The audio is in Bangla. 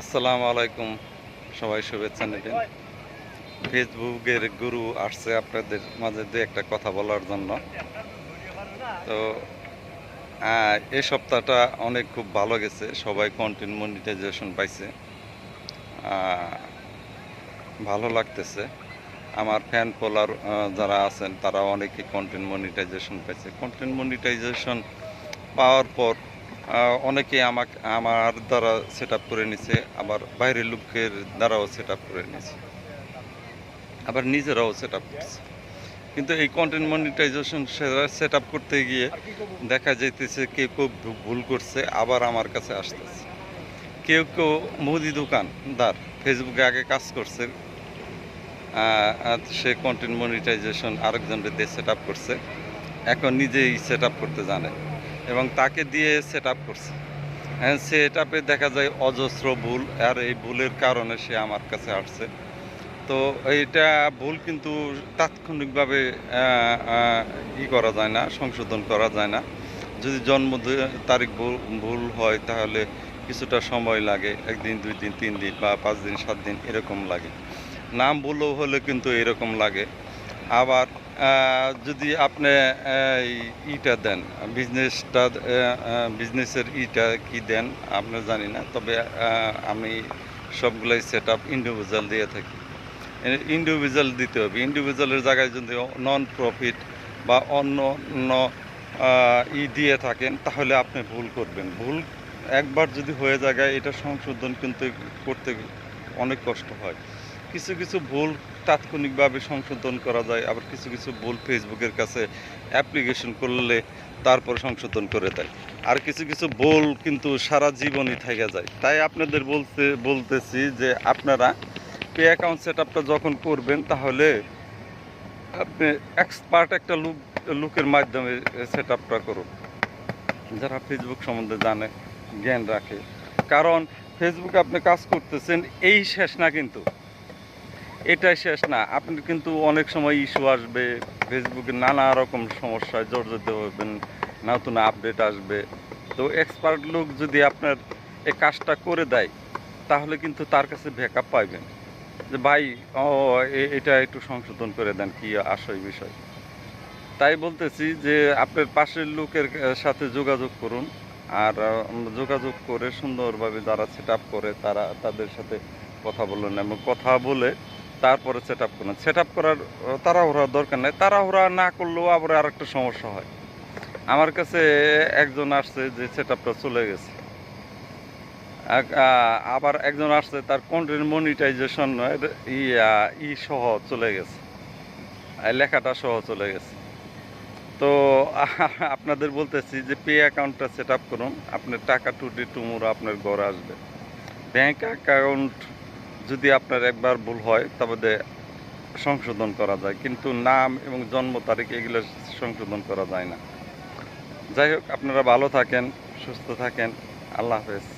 আসসালামু আলাইকুম। সবাই শুভেচ্ছা নেবেন। ফেসবুকের গুরু আসছে আপনাদের মাঝে দু একটা কথা বলার জন্য। তো এই সপ্তাহটা অনেক খুব ভালো গেছে। সবাই কন্টেন্ট মনিটাইজেশন পাইছে। ভালো লাগতেছে। আমার ফ্যান ফলোয়ার যারা আছেন, তারা অনেকে কন্টেন্ট মনিটাইজেশন পাইছে। কন্টেন্ট মনিটাইজেশন পাওয়ার পর অনেকে আমাকে আমার দ্বারা সেট আপ করে নিছে, আবার বাইরের লোকের দ্বারাও সেট আপ করে নিছে। আবার নিজেরাও সেট আপ করছে। কিন্তু এই কন্টেন্ট মনিটাইজেশন সেট আপ করতে গিয়ে দেখা যাইতেছে কেউ কেউ ভুল করছে, আবার আমার কাছে আসতেছে। কেউ কেউ মুদি দোকানদার ফেসবুকে আগে কাজ করছে সে কন্টেন্ট মনিটাইজেশন আরেকজনকে দিয়ে সেট আপ করছে। এখন নিজেই সেট আপ করতে জানে। এবং তাকে দিয়ে সেট আপ করছে সেট আপে দেখা যায় অজস্র ভুল, আর এই ভুলের কারণে সে আমার কাছে আসছে। তো এইটা ভুল কিন্তু তাৎক্ষণিকভাবে ই করা যায় না, সংশোধন করা যায় না। যদি জন্ম তারিখ ভুল হয় তাহলে কিছুটা সময় লাগে, একদিন, দুই দিন, তিন দিন বা পাঁচ দিন, সাত দিন এরকম লাগে। নাম ভুলও হলে কিন্তু এরকম লাগে। আবার যদি আপনি ইটা দেন, বিজনেসটা বিজনেসের ইটা কি দেন আপনি জানি না, তবে আমি সবগুলাই সেট আপ ইন্ডিভিজুয়াল দিয়ে থাকি। ইন্ডিভিজুয়াল দিতে হবে। ইন্ডিভিজুয়ালের জায়গায় যদি নন প্রফিট বা অন্য অন্য ই দিয়ে থাকেন, তাহলে আপনি ভুল করবেন। ভুল একবার যদি হয়ে যায়, এটা সংশোধন কিন্তু করতে অনেক কষ্ট হয়। কিছু কিছু ভুল তাৎক্ষণিকভাবে সংশোধন করা যায়, আবার কিছু কিছু ভুল ফেসবুকের কাছে অ্যাপ্লিকেশন করলে তারপর সংশোধন করে দেয়। আর কিছু কিছু ভুল কিন্তু সারা জীবনই থেকে যায়। তাই আপনাদের বলতে, বলতেছি যে আপনারা পে অ্যাকাউন্ট সেট আপটা যখন করবেন, তাহলে আপনি এক্সপার্ট একটা লুক লুকের মাধ্যমে সেট আপটা করুন। যারা ফেসবুক সম্বন্ধে জানে, জ্ঞান রাখে। কারণ ফেসবুকে আপনি কাজ করতেছেন এই শেষ না কিন্তু। এটাই শেষ না। আপনি কিন্তু অনেক সময় ইস্যু আসবে। ফেসবুকে নানা রকম সমস্যায় জর্জরিত হবেন, নতুন আপডেট আসবে। তো এক্সপার্ট লোক যদি আপনার এই কাজটা করে দেয়, তাহলে কিন্তু তার কাছে ব্যাকআপ পাইবেন। যে ভাই, ও এটা একটু সংশোধন করে দেন, কি আসয় বিষয়। তাই বলতেছি যে আপনার পাশের লোকের সাথে যোগাযোগ করুন। আর যোগাযোগ করে সুন্দরভাবে যারা সেট করে, তারা তাদের সাথে কথা বলুন এবং কথা বলে তারপরে সেট আপ করুন সেট আপ করার আহ, তাড়াহুড়া দরকার নেই। তাড়াহুড়া না করলেও আবার আর একটা সমস্যা হয়। আমার কাছে একজন আসছে যে সেট আপটা চলে গেছে। আবার একজন আসছে তার কন্টেন্ট মনিটাইজেশন ই ই সহ চলে গেছে। লেখাটা সহ চলে গেছে। তো আপনাদের বলতেছি যে পে অ্যাকাউন্টটা সেট আপ করুন। আপনার টাকা টুটি টুমুর আপনার ঘরে আসবে। ব্যাংক অ্যাকাউন্ট যদি আপনার একবার ভুল হয় তবে সংশোধন করা যায়। কিন্তু নাম এবং জন্ম তারিখ এগুলো সংশোধন করা যায় না। যাই হোক, আপনারা ভালো থাকেন, সুস্থ থাকেন। আল্লাহ হাফেজ।